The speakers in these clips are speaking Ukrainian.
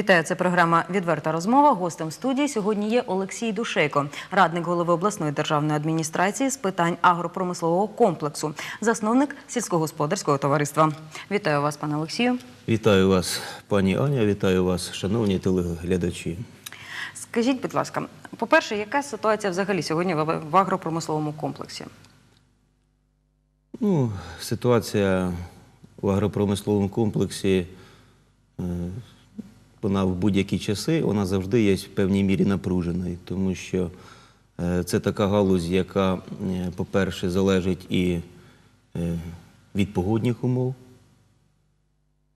Вітаю, це програма Відверта розмова. Гостем студії сьогодні є Олексій Душейко, радник голови обласної державної адміністрації з питань агропромислового комплексу, засновник сільськогосподарського товариства. Вітаю вас, пане Олексію. Вітаю вас, пані Аня, вітаю вас, шановні телеглядачі. Скажіть, будь ласка, по-перше, яка ситуація взагалі сьогодні в агропромисловому комплексі? Ну, ситуація в агропромисловому комплексі, е, вона в будь-які часи, вона завжди є в певній мірі напруженою, тому що е, це така галузь, яка, е, по-перше, залежить і е, від погодних умов.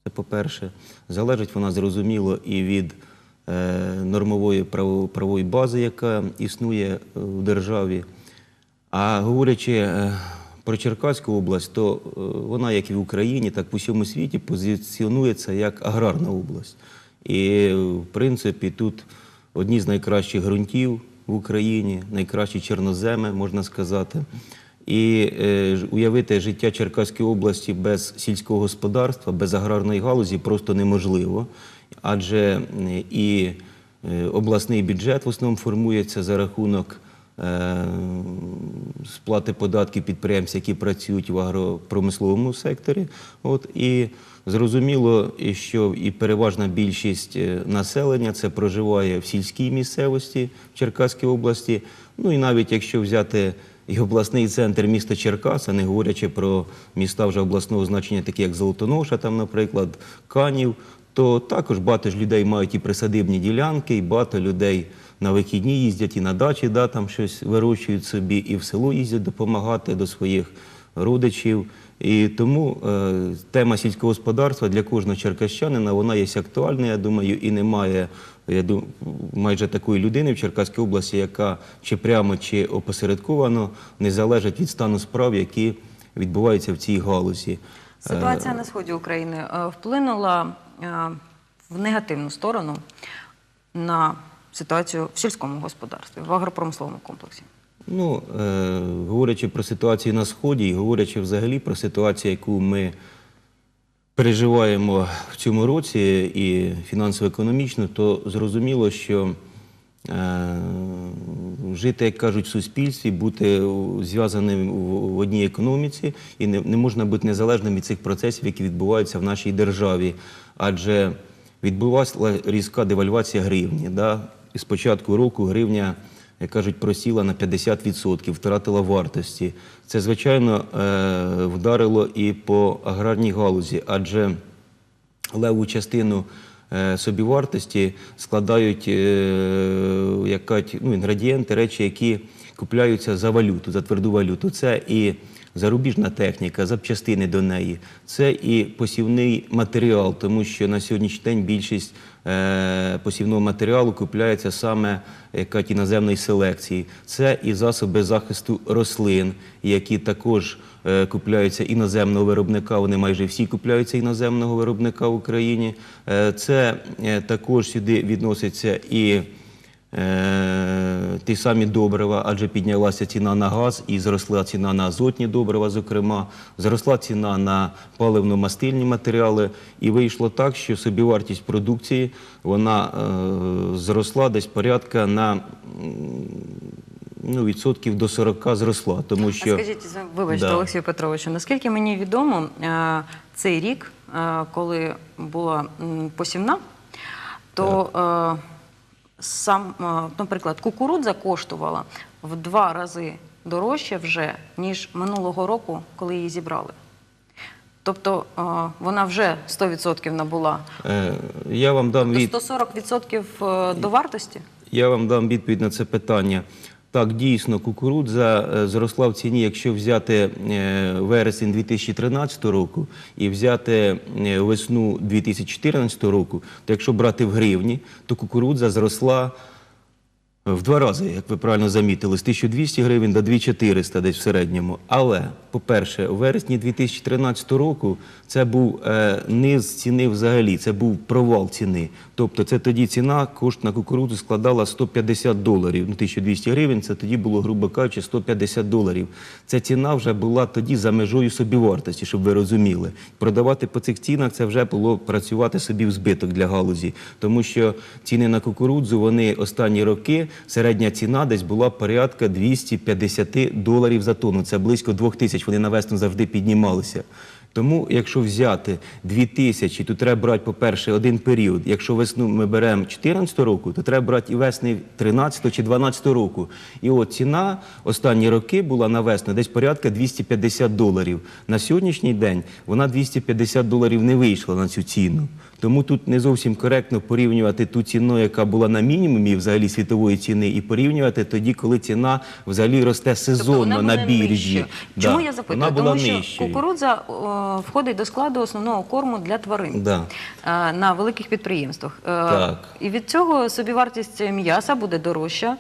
Це по-перше. Залежить вона зрозуміло і від нормової право- правової бази, яка існує в державі. А говорячи про Черкаську область, то вона, як і в Україні, так і в усьому світі, позиціонується як аграрна область. І, в принципі, тут одні з найкращих ґрунтів в Україні, найкращі чорноземи, можна сказати. І е, уявити життя Черкаської області без сільського господарства, без аграрної галузі просто неможливо. Адже е, і е, обласний бюджет в основному формується за рахунок е, сплати податків підприємців, які працюють в агропромисловому секторі. От, і зрозуміло, що і переважна більшість е, населення це проживає в сільській місцевості в Черкаській області. Ну і навіть якщо взяти і обласний центр міста Черкаса, не говорячи про міста вже обласного значення, такі як Золотоноша, там, наприклад, Канів, то також багато ж людей мають і присадибні ділянки, і багато людей на вихідні їздять і на дачі, да, там щось вирощують собі, і в село їздять допомагати до своїх родичів. І тому е, тема сільського господарства для кожного черкащанина вона є актуальною, я думаю, і немає я думаю, майже такої людини в Черкаській області, яка чи прямо, чи опосередковано не залежить від стану справ, які відбуваються в цій галузі. Ситуація на сході України е, вплинула е, в негативну сторону на ситуацію в сільському господарстві, в агропромисловому комплексі. Ну, е, говорячи про ситуацію на Сході і говорячи взагалі про ситуацію, яку ми переживаємо в цьому році і фінансово-економічно, то зрозуміло, що е, жити, як кажуть, в суспільстві, бути зв'язаним в одній економіці і не, не можна бути незалежним від цих процесів, які відбуваються в нашій державі. Адже відбулася різка девальвація гривні. Да? З початку року гривня як кажуть, просіла на 50%, втратила вартості. Це, звичайно, е, вдарило і по аграрній галузі, адже леву частину е, собівартості складають е, ну, інгредієнти, речі, які купляються за валюту, за тверду валюту. Це і зарубіжна техніка, запчастини до неї, це і посівний матеріал, тому що на сьогоднішній день більшість е, посівного матеріалу купляється саме як кажуть, іноземної селекції. Це і засоби захисту рослин, які також е, купляються іноземного виробника. Вони майже всі купляються іноземного виробника в Україні. Е, це також сюди відноситься і ті самі добрива, адже піднялася ціна на газ і зросла ціна на азотні добрива, зокрема, зросла ціна на паливно-мастильні матеріали, і вийшло так, що собівартість продукції вона е, зросла десь порядка на ну, відсотків до 40 зросла, тому що А скажіть, вибачте, Да. Олексію Петровичу, наскільки мені відомо, е, цей рік, е, коли була посівна, то е, сам, наприклад, кукурудза коштувала в два рази дорожче вже, ніж минулого року, коли її зібрали. Тобто вона вже 100% набула. е, я вам дам Тобто від 140% е, до вартості? Я вам дам відповідь на це питання. Так, дійсно, кукурудза е, зросла в ціні, якщо взяти е, вересень 2013 року і взяти е, весну 2014 року, то якщо брати в гривні, то кукурудза зросла В два рази, як ви правильно замітили, з 1200 гривень до 2400 десь в середньому. Але, по-перше, у вересні 2013 року це був е, низ ціни взагалі, це був провал ціни. Тобто це тоді ціна, кошт на кукурудзу складала 150 доларів. Ну, 1200 гривень, це тоді було, грубо кажучи, 150 доларів. Ця ціна вже була тоді за межою собівартості, щоб ви розуміли. Продавати по цих цінах це вже було працювати собі в збиток для галузі. Тому що ціни на кукурудзу, вони останні роки, середня ціна десь була порядка 250 доларів за тонну. Це близько 2000, вони на весну завжди піднімалися. Тому, якщо взяти 2000, то треба брати, по-перше, один період. Якщо весну ми беремо 2014 року, то треба брати і весни 13 чи 12 року. І от ціна останні роки була на весну десь порядка 250 доларів. На сьогоднішній день вона 250 доларів не вийшла на цю ціну. Тому тут не зовсім коректно порівнювати ту ціну, яка була на мінімумі взагалі світової ціни, і порівнювати тоді, коли ціна взагалі росте сезонно Тобто на біржі. нижчою. Чому Да, я запитую? Вона була Тому що нижчою. кукурудза о, входить до складу основного корму для тварин Да. е, на великих підприємствах. Е, Так. І від цього собівартість м'яса буде дорожча.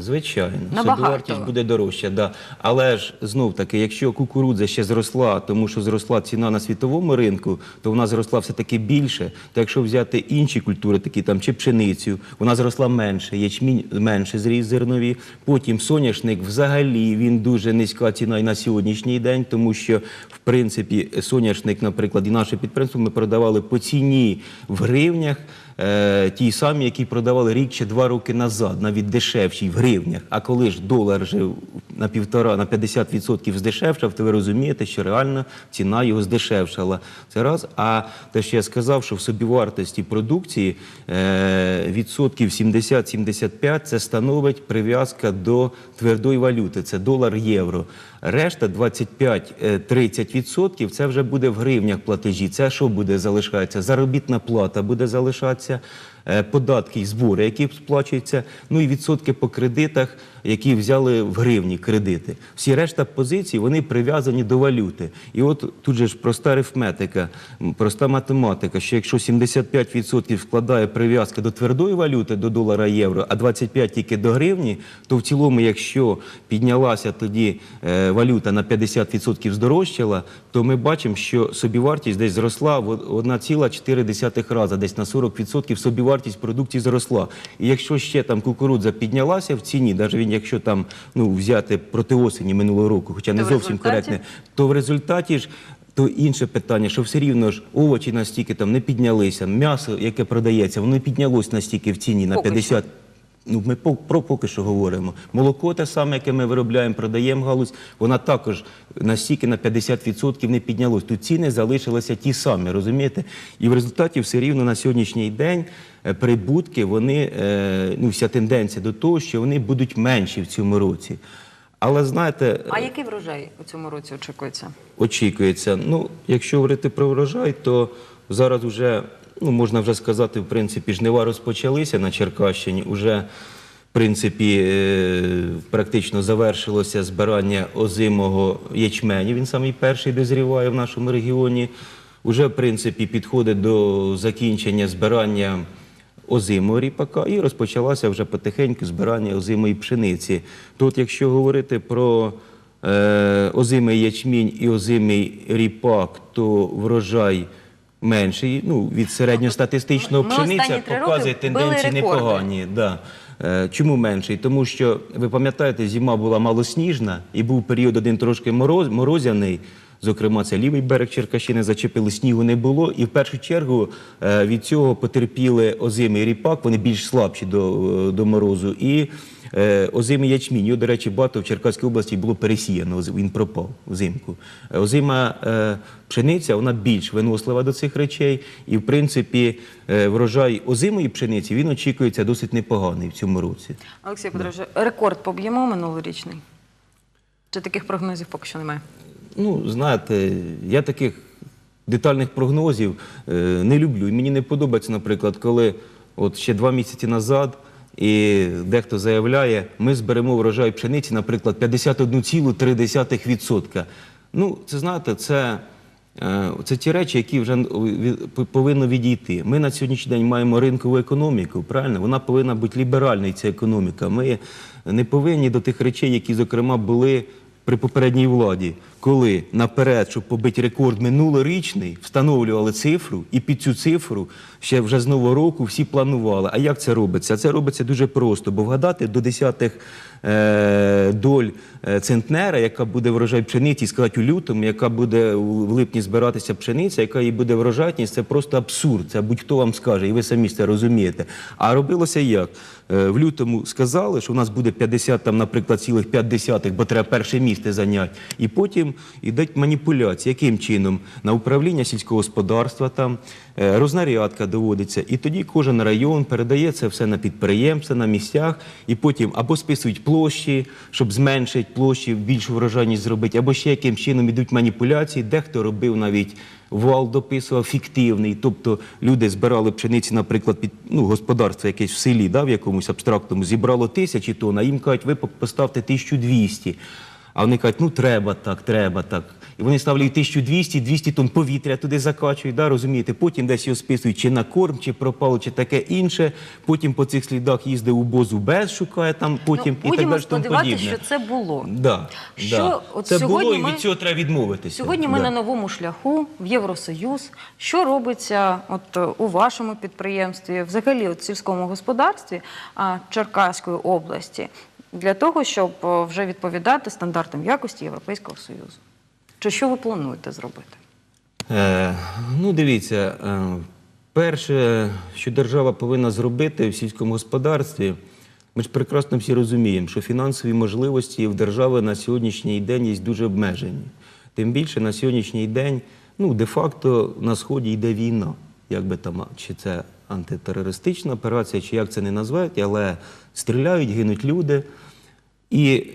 Звичайно, Набагато. собівартість буде дорожча, да. але ж знов таки, якщо кукурудза ще зросла, тому що зросла ціна на світовому ринку, то вона зросла все таки більше. То якщо взяти інші культури, такі там чи пшеницю, вона зросла менше, ячмінь менше зріс зернові. Потім соняшник взагалі він дуже низька ціна і на сьогоднішній день, тому що в принципі соняшник, наприклад, і наше підприємство ми продавали по ціні в гривнях е, ті самі, які продавали рік чи два роки назад, навіть дешевші в гривнях. А коли ж долар жив на півтора, на 50% здешевшав, то ви розумієте, що реально ціна його здешевшала. Це раз. А те, що я сказав, що в собівартості продукції е, відсотків 70-75 це становить прив'язка до твердої валюти, це долар-євро. Решта 25-30% це вже буде в гривнях платежі. Це що буде залишатися? Заробітна плата буде залишатися, е, податки і збори, які сплачуються, ну і відсотки по кредитах, які взяли в гривні кредити. Всі решта позицій вони прив'язані до валюти. І от тут же ж проста арифметика, проста математика, що якщо 75% складає прив'язка до твердої валюти, до долара євро, а 25% тільки до гривні, то в цілому, якщо піднялася тоді е, валюта на 50% здорожчала, то ми бачимо, що собівартість десь зросла в 1,4 рази, десь на 40% собівартість продукції зросла. І якщо ще там кукурудза піднялася в ціні, навіть він, якщо там ну, взяти проти осені минулого року, хоча не То зовсім коректне, то в результаті ж. То інше питання, що все рівно ж овочі настільки там не піднялися, м'ясо, яке продається, воно піднялось настільки в ціні на Поки 50. Ну, ми про поки що говоримо. Молоко те саме, яке ми виробляємо, продаємо галузь, вона також настільки на 50% не піднялось. Тут ціни залишилися ті самі, розумієте? І в результаті все рівно на сьогоднішній день е, прибутки, вони, е, ну, вся тенденція до того, що вони будуть менші в цьому році. Але знаєте, А який врожай у цьому році очікується? очікується. Ну, якщо говорити про врожай, то зараз вже, ну, можна вже сказати, в принципі, жнива розпочалися на Черкащині. Уже, в принципі, е, практично завершилося збирання озимого ячменю. Він самий перший дозріває в нашому регіоні. Уже, в принципі, підходить до закінчення збирання озимого ріпака і розпочалося вже потихеньку збирання озимої пшениці. Тут, якщо говорити про е, озимий ячмінь і озимий ріпак, то врожай менший. Ну, від середньостатистичного Ми пшениця останні три показує били тенденції рекорди. непогані. Да. Е, Чому менший? Тому що ви пам'ятаєте, зима була малосніжна і був період один трошки мороз, морозяний. Зокрема, це лівий берег Черкащини зачепили, снігу не було. І в першу чергу е, від цього потерпіли озимий ріпак, вони більш слабші до, е, до морозу. І е, озимий ячмінь. Його, до речі, багато в Черкаській області було пересіяно, він пропав взимку. Озима пшениця, вона більш винослива до цих речей. І, в принципі, врожай озимої пшениці, він очікується досить непоганий в цьому році. Олексій Петрович, рекорд поб'ємо минулорічний? Чи таких прогнозів поки що немає? Ну, знаєте, я таких детальних прогнозів е, не люблю. І мені не подобається, наприклад, коли от ще два місяці назад і дехто заявляє, ми зберемо врожай пшениці, наприклад, 51,3%. Ну, це знаєте, це Е, Це ті речі, які вже від- повинні відійти. Ми на сьогоднішній день маємо ринкову економіку, правильно? Вона повинна бути ліберальною, ця економіка. Ми не повинні до тих речей, які, зокрема, були при попередній владі, коли наперед, щоб побити рекорд минулорічний, встановлювали цифру, і під цю цифру ще вже з нового року всі планували. А як це робиться? Це робиться дуже просто, бо вгадати до десятих е, доль е, центнера, яка буде врожай пшениці, сказати у лютому, яка буде в липні збиратися пшениця, яка їй буде врожайність, це просто абсурд. Це будь-хто вам скаже, і ви самі це розумієте. А робилося як? Е, В лютому сказали, що у нас буде 50, там, наприклад, цілих 5 десятих, бо треба перше місце зайняти. І потім йдуть маніпуляції. Яким чином? На управління сільського господарства там е, рознарядка доводиться. І тоді кожен район передає це все на підприємства, на місцях, і потім або списують площі, щоб зменшити площі, більшу врожайність зробити, або ще яким чином йдуть маніпуляції. Дехто робив навіть вал дописував фіктивний. Тобто люди збирали пшениці, наприклад, під ну, господарство якесь в селі, да, в якомусь абстрактному, зібрало тисячі тонн, а їм кажуть, ви поставте 1200. А вони кажуть, ну треба так, треба так. І вони ставлять 1200, 200 тонн повітря туди закачують, да, розумієте? Потім десь його списують чи на корм, чи пропало, чи таке інше. Потім по цих слідах їздить у бозу без, шукає там потім ну, і так далі. тому сподіватися, подібне. що це було. Да, Що да. от це було, сьогодні і ми- від цього треба відмовитися. Сьогодні ми да. на новому шляху в Євросоюз. Що робиться от у вашому підприємстві, взагалі от, сільському господарстві а, Черкаської області, для того, щоб е, вже відповідати стандартам якості Європейського Союзу? Чи що ви плануєте зробити? Е, ну, дивіться, е, перше, що держава повинна зробити в сільському господарстві, ми ж прекрасно всі розуміємо, що фінансові можливості в держави на сьогоднішній день є дуже обмежені. Тим більше на сьогоднішній день, ну, де-факто на Сході йде війна. Як би там, чи це антитерористична операція, чи як це не назвати, але стріляють, гинуть люди. І е,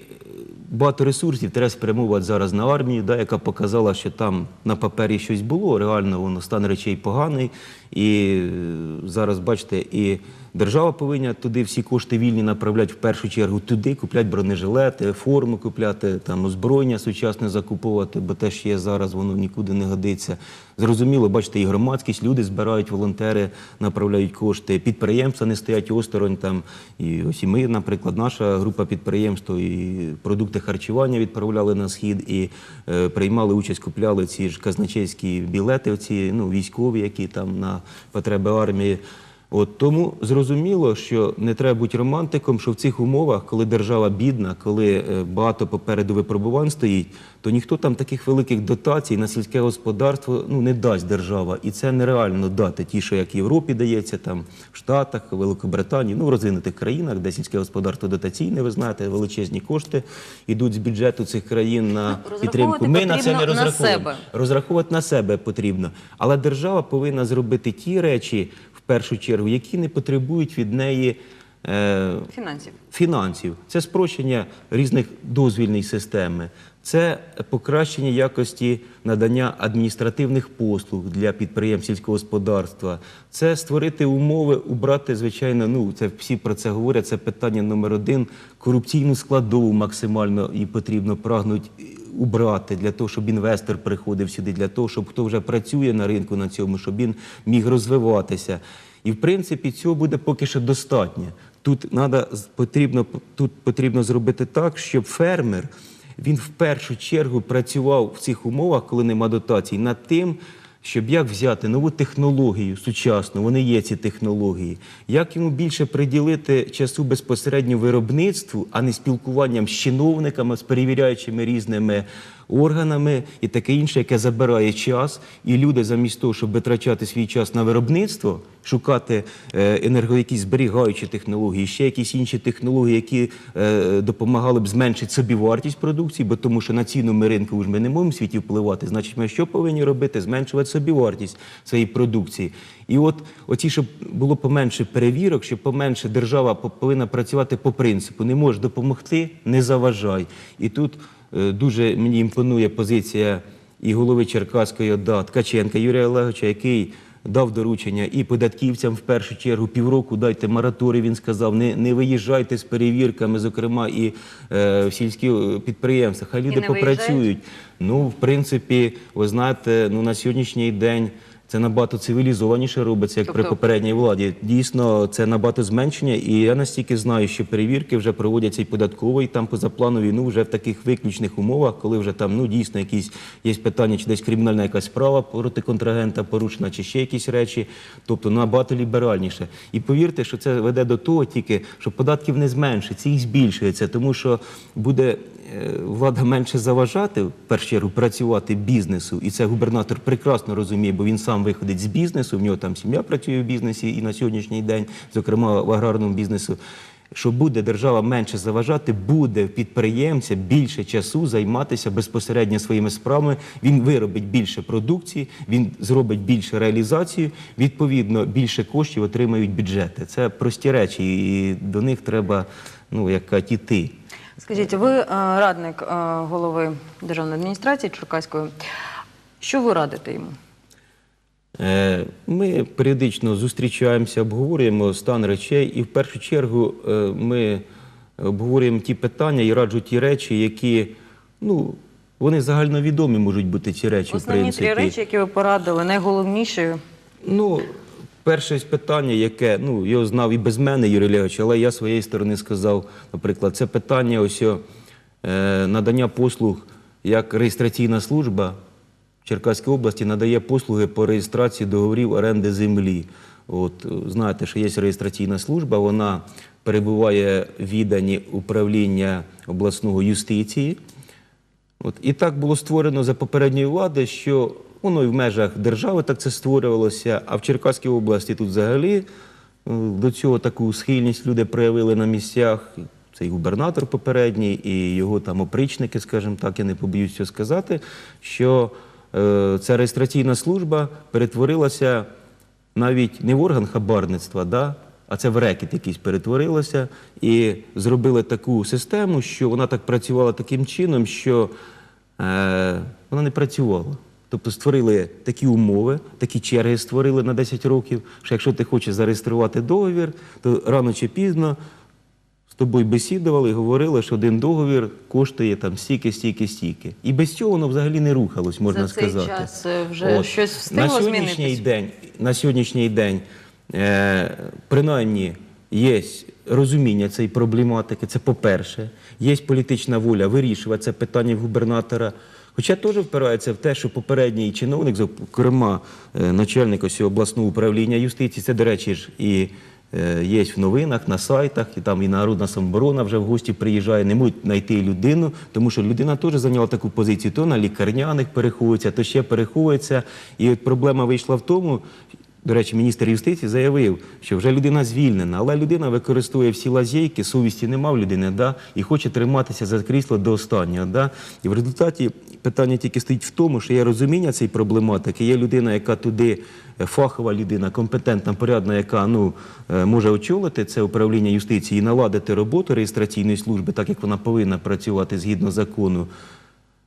багато ресурсів треба спрямувати зараз на армію, да, яка показала, що там на папері щось було, реально воно стан речей поганий. І е, зараз, бачите, і держава повинна туди всі кошти вільні направляти в першу чергу туди, купляти бронежилети, форму купляти, там озброєння сучасне закуповувати, бо те, що є зараз, воно нікуди не годиться. Зрозуміло, бачите, і громадськість, люди збирають, волонтери направляють кошти, підприємства не стоять осторонь. Там, і ось і ми, наприклад, наша група підприємств і продукти харчування відправляли на схід і е, приймали участь, купляли ці ж казначейські білети, оці, ну, військові, які там на потреби армії. От тому зрозуміло, що не треба бути романтиком, що в цих умовах, коли держава бідна, коли е, багато попереду випробувань стоїть, то ніхто там таких великих дотацій на сільське господарство ну, не дасть держава. І це нереально дати. Ті, що як в Європі дається, там в Штатах, в Великобританії, ну в розвинутих країнах, де сільське господарство дотаційне, ви знаєте, величезні кошти йдуть з бюджету цих країн на Ну, підтримку. Ми на це не потрібно на себе. Розраховувати на себе потрібно. Але держава повинна зробити ті речі, першу чергу, які не потребують від неї Фінансів. фінансів. Це спрощення різних дозвільної системи, це покращення якості надання адміністративних послуг для підприємств сільського господарства, це створити умови, убрати, звичайно, ну це всі про це говорять. Це питання номер один. Корупційну складову максимально і потрібно прагнуть убрати для того, щоб інвестор приходив сюди, для того, щоб хто вже працює на ринку на цьому, щоб він міг розвиватися. І в принципі цього буде поки що достатньо. Тут надо, потрібно, тут потрібно зробити так, щоб фермер він в першу чергу працював в цих умовах, коли нема дотацій, над тим, щоб як взяти нову технологію сучасну, вони є ці технології, як йому більше приділити часу безпосередньо виробництву, а не спілкуванням з чиновниками, з перевіряючими різними органами і таке інше, яке забирає час, і люди замість того, щоб витрачати свій час на виробництво, шукати е, енерго, якісь зберігаючі технології, ще якісь інші технології, які е, допомагали б зменшити собівартість продукції, бо тому що на ціну ми ринку ж ми не можемо світі впливати. Значить, ми що повинні робити? Зменшувати собівартість своєї продукції. І от оці, щоб було поменше перевірок, щоб поменше держава по- повинна працювати по принципу: не можеш допомогти, не заважай. І тут е, дуже мені імпонує позиція і голови Черкаської ОДА Ткаченка Юрія Олеговича, який дав доручення і податківцям в першу чергу півроку дайте мораторій. Він сказав, не, не виїжджайте з перевірками, зокрема і е, в сільські е, підприємства. Хай люди попрацюють. виїжджають? Ну, в принципі, ви знаєте, ну на сьогоднішній день. Це набагато цивілізованіше робиться, як при Тобто- попередній владі. Дійсно, це набагато зменшення. І я настільки знаю, що перевірки вже проводяться і податкової, там позапланові, ну вже в таких виключних умовах, коли вже там ну дійсно якісь є питання, чи десь кримінальна якась справа проти контрагента порушена, чи ще якісь речі. Тобто набагато ліберальніше. І повірте, що це веде до того тільки, що податків не зменшиться, їх збільшується, тому що буде е, влада менше заважати в першу чергу працювати бізнесу, і це губернатор прекрасно розуміє, бо він сам виходить з бізнесу. В нього там сім'я працює в бізнесі і на сьогоднішній день, зокрема в аграрному бізнесу. Що буде держава менше заважати, буде підприємця більше часу займатися безпосередньо своїми справами. Він виробить більше продукції, він зробить більше реалізацію. Відповідно, більше коштів отримають бюджети. Це прості речі, і до них треба ну як іти. Скажіть, ви е, радник е, голови державної адміністрації Черкаської. Що ви радите йому? Е, Ми періодично зустрічаємося, обговорюємо стан речей, і в першу чергу е, ми обговорюємо ті питання і раджу ті речі, які ну вони загальновідомі можуть бути ці речі. в Основні принципі. три речі, які ви порадили, найголовніші. Ну, перше питання, яке ну його знав і без мене Юрій Олегович, але я своєї сторони сказав, наприклад, це питання ось о, е, надання послуг як реєстраційна служба Черкаській області надає послуги по реєстрації договорів оренди землі. От е, знаєте, що є реєстраційна служба, вона перебуває в відданні управління обласного юстиції. От, і так було створено за попередньої влади, що воно і в межах держави так це створювалося, а в Черкаській області тут взагалі е, до цього таку схильність люди проявили на місцях. Це і губернатор попередній, і його там опричники, скажімо так, я не побоюсь сказати, що ця реєстраційна служба перетворилася навіть не в орган хабарництва, да, а це в рекет якийсь перетворилося і зробили таку систему, що вона так працювала таким чином, що е, вона не працювала. Тобто створили такі умови, такі черги створили на 10 років, що якщо ти хочеш зареєструвати договір, то рано чи пізно з тобою бесідували і говорили, що один договір коштує там стільки, стільки, стільки. І без цього воно взагалі не рухалось, можна За цей сказати. час, е, вже щось встигло на сьогоднішній змінитись? день, на сьогоднішній день е, принаймні є розуміння цієї проблематики. Це по-перше, є політична воля вирішувати це питання в губернатора. Хоча теж впирається в те, що попередній чиновник, зокрема е, начальник ось обласного управління юстиції, це, до речі, ж і є в новинах, на сайтах, і там і народна самоборона вже в гості приїжджає, не можуть знайти людину, тому що людина теж зайняла таку позицію, то на лікарняних переховується, то ще переховується. І от проблема вийшла в тому, до речі, міністр юстиції заявив, що вже людина звільнена, але людина використовує всі лазейки, совісті нема в людини, да, і хоче триматися за крісло до останнього. Да. І в результаті питання тільки стоїть в тому, що є розуміння цієї проблематики, є людина, яка туди е, фахова людина, компетентна, порядна, яка ну, е, може очолити це управління юстиції і наладити роботу реєстраційної служби, так як вона повинна працювати згідно закону.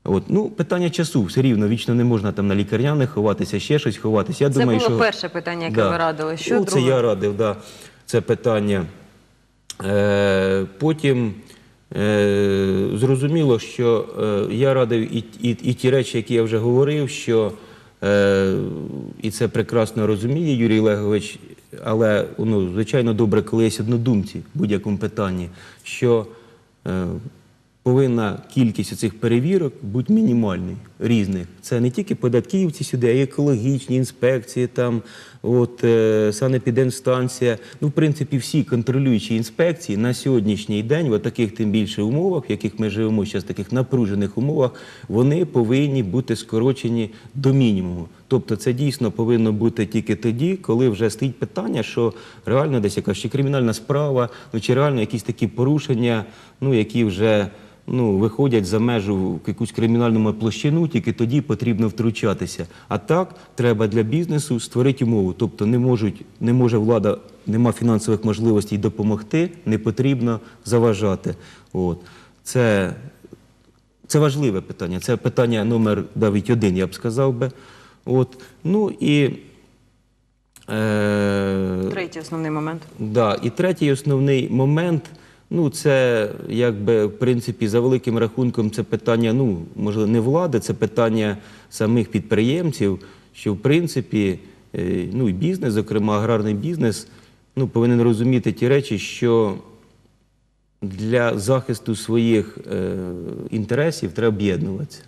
От, ну, питання часу все рівно, вічно не можна там на лікарняних ховатися, ще щось ховатися. Я Це думаю, було що... перше питання, яке ви радили. Що ну, це друге? я радив, да, це питання. Е, потім е, зрозуміло, що е, я радив і, і, і ті речі, які я вже говорив, що е, і це прекрасно розуміє Юрій Олегович, але ну, звичайно добре, коли є однодумці в будь-якому питанні, що е, повинна кількість цих перевірок бути мінімальною, різних. Це не тільки податківці сюди, а й екологічні інспекції, там, от, е, санепідемстанція. Ну, в принципі, всі контролюючі інспекції на сьогоднішній день, в таких тим більше умовах, в яких ми живемо зараз, таких напружених умовах, вони повинні бути скорочені до мінімуму. Тобто це дійсно повинно бути тільки тоді, коли вже стоїть питання, що реально десь якась чи кримінальна справа, ну чи реально якісь такі порушення, ну які вже ну, виходять за межу в якусь кримінальну площину, тільки тоді потрібно втручатися. А так треба для бізнесу створити умову. Тобто не можуть, не може влада, нема фінансових можливостей допомогти, не потрібно заважати. От. Це це важливе питання. Це питання номер навіть один, я б сказав би. От. Ну і, Е, Третій основний момент. Да, і третій основний момент. Ну, це якби в принципі за великим рахунком це питання, ну можливо, не влади, це питання самих підприємців, що в принципі, е, ну і бізнес, зокрема аграрний бізнес, ну повинен розуміти ті речі, що для захисту своїх е, інтересів треба об'єднуватися.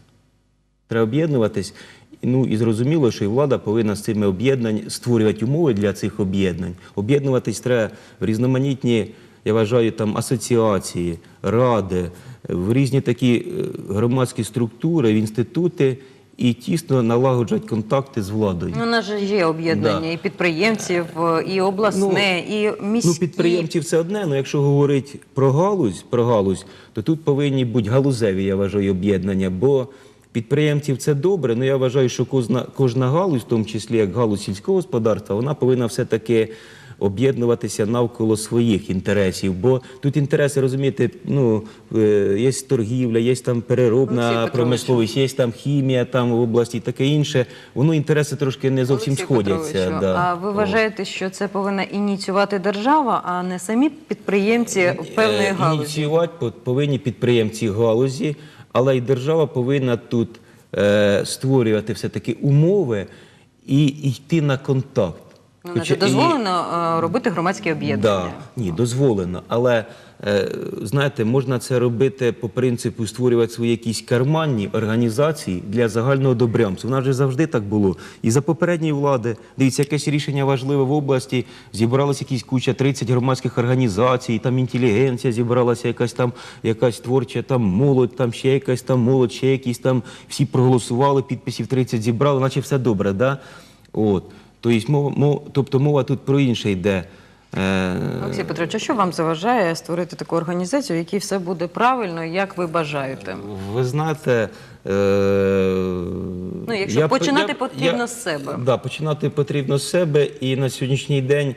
Треба об'єднуватись. Ну і зрозуміло, що і влада повинна з цими об'єднань створювати умови для цих об'єднань. Об'єднуватись треба в різноманітні, я вважаю, там асоціації, ради, в різні такі е, громадські структури, в інститути і тісно налагоджувати контакти з владою. Ну, у нас же є об'єднання Да. і підприємців, е, і обласне, і міські. Ну, підприємців це одне, але якщо говорити про галузь, про галузь, то тут повинні бути галузеві, я вважаю, об'єднання. Бо підприємців це добре, але я вважаю, що кожна, кожна галузь, в тому числі як галузь сільського господарства, вона повинна все-таки об'єднуватися навколо своїх інтересів. Бо тут інтереси, розумієте, ну, е, є торгівля, є там переробна промисловість, є там хімія там в області і таке інше. Воно інтереси трошки не зовсім Олексій сходяться. Да. А ви вважаєте, що це повинна ініціювати держава, а не самі підприємці певної Е, галузі? Ініціювати по- повинні підприємці галузі, але й держава повинна тут е, створювати все-таки умови і йти на контакт. Ну, Хоча Хоча і- дозволено е, робити громадські об'єднання. Да, ні, дозволено. Але е, знаєте, можна це робити по принципу створювати свої якісь карманні організації для загального добрямцю. У нас же завжди так було. І за попередньої влади, дивіться, якесь рішення важливе в області, зібралася якісь куча 30 громадських організацій, там інтелігенція зібралася, якась там якась творча там молодь, там ще якась там молодь, ще якісь там всі проголосували, підписів 30 зібрали, наче все добре, да? От. Тобто мова, тобто тут про інше йде. Е, Олексій Петрович, а що вам заважає створити таку організацію, в якій все буде правильно, як ви бажаєте? Ви знаєте, е, Ну, якщо я- починати я- потрібно я- з себе. Да, починати потрібно з себе. І на сьогоднішній день,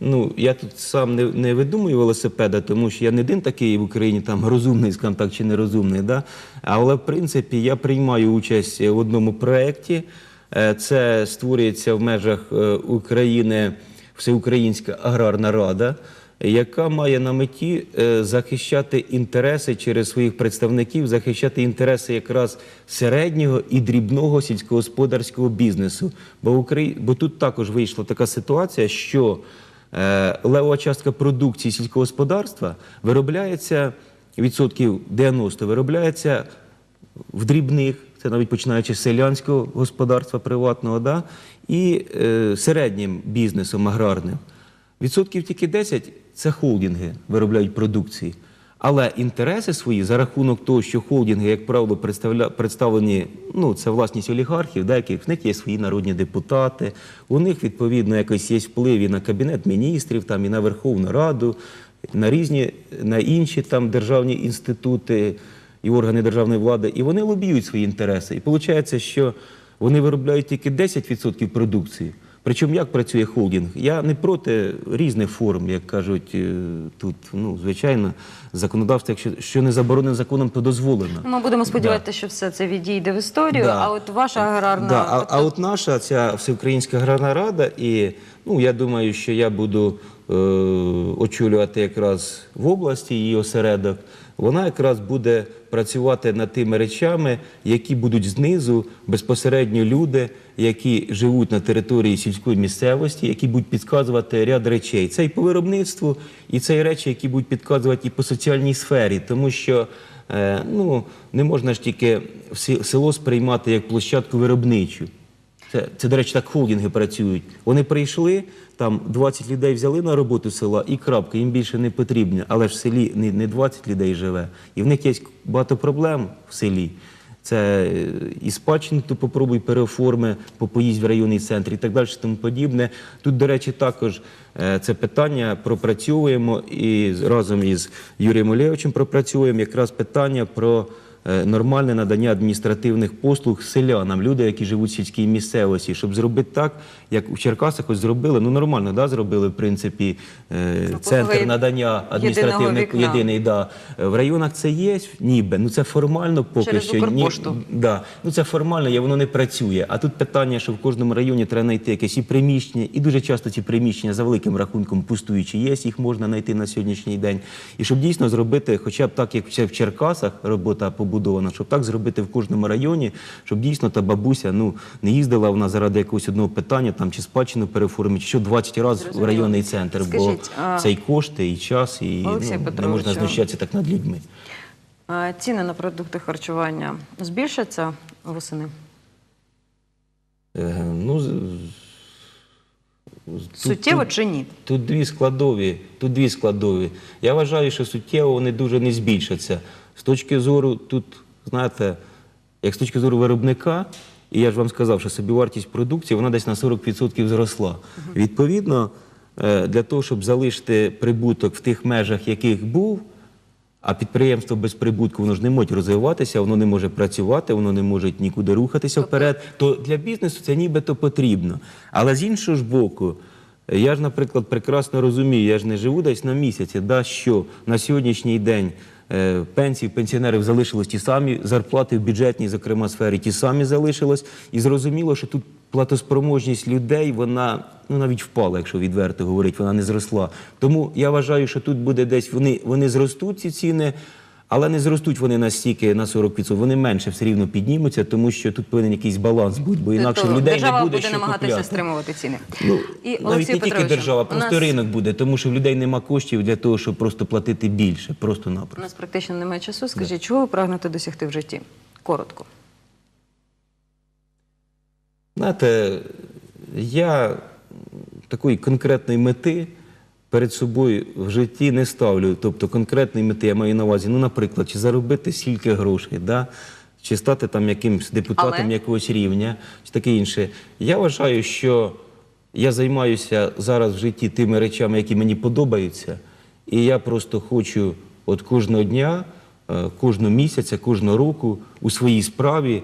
ну я тут сам не, не видумую велосипеда, тому що я не один такий в Україні, там розумний, скажімо так, чи нерозумний. Да? Але в принципі я приймаю участь в одному проєкті. Е, Це створюється в межах е, України Всеукраїнська аграрна рада яка має на меті е, захищати інтереси через своїх представників, захищати інтереси якраз середнього і дрібного сільськогосподарського бізнесу. Бо, Украї... Бо тут також вийшла така ситуація, що левова частка продукції сільського господарства виробляється відсотків 90 виробляється в дрібних, це навіть починаючи з селянського господарства приватного, да, і е, середнім бізнесом аграрним. Відсотків тільки 10 – це холдинги виробляють продукції. Але інтереси свої за рахунок того, що холдинги, як правило, представлені, ну, це власність олігархів, да, яких в них є свої народні депутати, у них, відповідно, якось є вплив і на Кабінет міністрів, там, і на Верховну Раду, на різні, на інші там державні інститути і органи державної влади, і вони лобіюють свої інтереси. І виходить, що вони виробляють тільки 10% продукції. Причому як працює холдинг? Я не проти різних форм, як кажуть е, тут. Ну, звичайно, законодавство, якщо що не заборонено законом, то дозволено. Ми будемо сподіватися, що все це відійде в історію. Да. А от ваша аграрна Да, а, а от наша ця всеукраїнська аграрна рада, і ну я думаю, що я буду е, очолювати якраз в області її осередок. Вона якраз буде працювати над тими речами, які будуть знизу безпосередньо люди, які живуть на території сільської місцевості, які будуть підказувати ряд речей. Це і по виробництву, і це і речі, які будуть підказувати і по соціальній сфері, тому що е, ну, не можна ж тільки село сприймати як площадку виробничу. Це, це, до речі, так холдинги працюють. Вони прийшли, там 20 людей взяли на роботу села і крапка, їм більше не потрібно. Але ж в селі не, не 20 людей живе. І в них є багато проблем в селі. Це е, і спадщину то попробуй переоформи, попоїзд в районний центр і так далі, тому подібне. Тут, до речі, також е, це питання пропрацьовуємо і разом із Юрієм Олєвичем пропрацюємо якраз питання про е, нормальне надання адміністративних послуг селянам, люди, які живуть в сільській місцевості, щоб зробити так, як у Черкасах ось зробили. Ну нормально, да, зробили в принципі е, центр надання адміністративних єдиний. Да. В районах це є, ніби ну це формально поки Через що ні- Да. Ну це формально, воно не працює. А тут питання, що в кожному районі треба знайти якесь і приміщення, і дуже часто ці приміщення за великим рахунком пустуючі є, їх можна знайти на сьогоднішній день. І щоб дійсно зробити, хоча б так, як це в Черкасах робота побудована, щоб так зробити в кожному районі, щоб дійсно та бабуся ну не їздила вона заради якогось одного питання, там чи спадщину переоформити, чи що 20 разів в районний центр, Скажіть, бо а- це і кошти, і час, і Олексій ну, не можна знущатися так над людьми. Ціни на продукти харчування збільшаться восени? Е, Ну, Суттєво тут, чи ні? тут дві складові. Тут дві складові. Я вважаю, що суттєво вони дуже не збільшаться. З точки зору, тут, знаєте, як з точки зору виробника, і я ж вам сказав, що собівартість продукції вона десь на 40% зросла. Відповідно, е, для того, щоб залишити прибуток в тих межах, яких був, а підприємство без прибутку воно ж не може розвиватися, воно не може працювати, воно не може нікуди рухатися вперед. То для бізнесу це нібито потрібно. Але з іншого ж боку, я ж, наприклад, прекрасно розумію, я ж не живу десь на місяці, да, що на сьогоднішній день пенсії пенсіонерів залишились ті самі, зарплати в бюджетній, зокрема, сфері ті самі залишились. І зрозуміло, що тут платоспроможність людей, вона ну, навіть впала, якщо відверто говорити, вона не зросла. Тому я вважаю, що тут буде десь вони, вони зростуть ці ціни, але не зростуть вони настільки на 40%, вони менше все рівно піднімуться, тому що тут повинен якийсь баланс бути, бо інакше Тобто в людей держава не буде буде що намагатися купляти. стримувати ціни. Ну, І навіть Олексій не тільки держава, просто нас- ринок буде, тому що в людей нема коштів для того, щоб просто платити більше, У просто-напросто. нас практично немає часу. Скажіть, чого ви прагнете досягти в житті? Коротко. Знаєте, я такої конкретної мети перед собою в житті не ставлю. Тобто конкретної мети я маю на увазі, ну, наприклад, чи заробити стільки грошей, да? чи стати там якимсь депутатом Але? якогось рівня, чи таке інше. Я вважаю, що я займаюся зараз в житті тими речами, які мені подобаються, і я просто хочу от кожного дня, е, кожного місяця, кожного року у своїй справі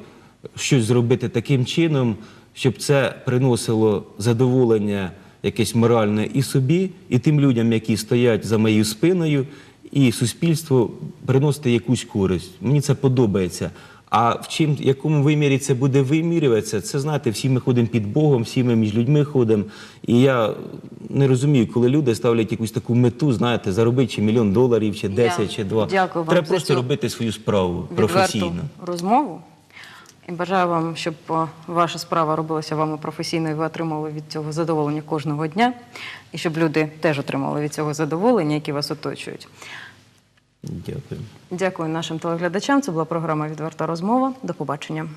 щось зробити таким чином, щоб це приносило задоволення якесь моральне і собі, і тим людям, які стоять за моєю спиною, і суспільству приносити якусь користь. Мені це подобається. А в чим, якому вимірі це буде вимірюватися, це знаєте, всі ми ходимо під Богом, всі ми між людьми ходимо. І я не розумію, коли люди ставлять якусь таку мету, знаєте, заробити чи мільйон доларів, чи 10, чи 2. дякую вам Треба просто робити свою справу професійно. розмову. І бажаю вам, щоб ваша справа робилася вами професійно, і ви отримали від цього задоволення кожного дня, і щоб люди теж отримали від цього задоволення, які вас оточують. Дякую. Дякую нашим телеглядачам. Це була програма Відверта розмова. До побачення.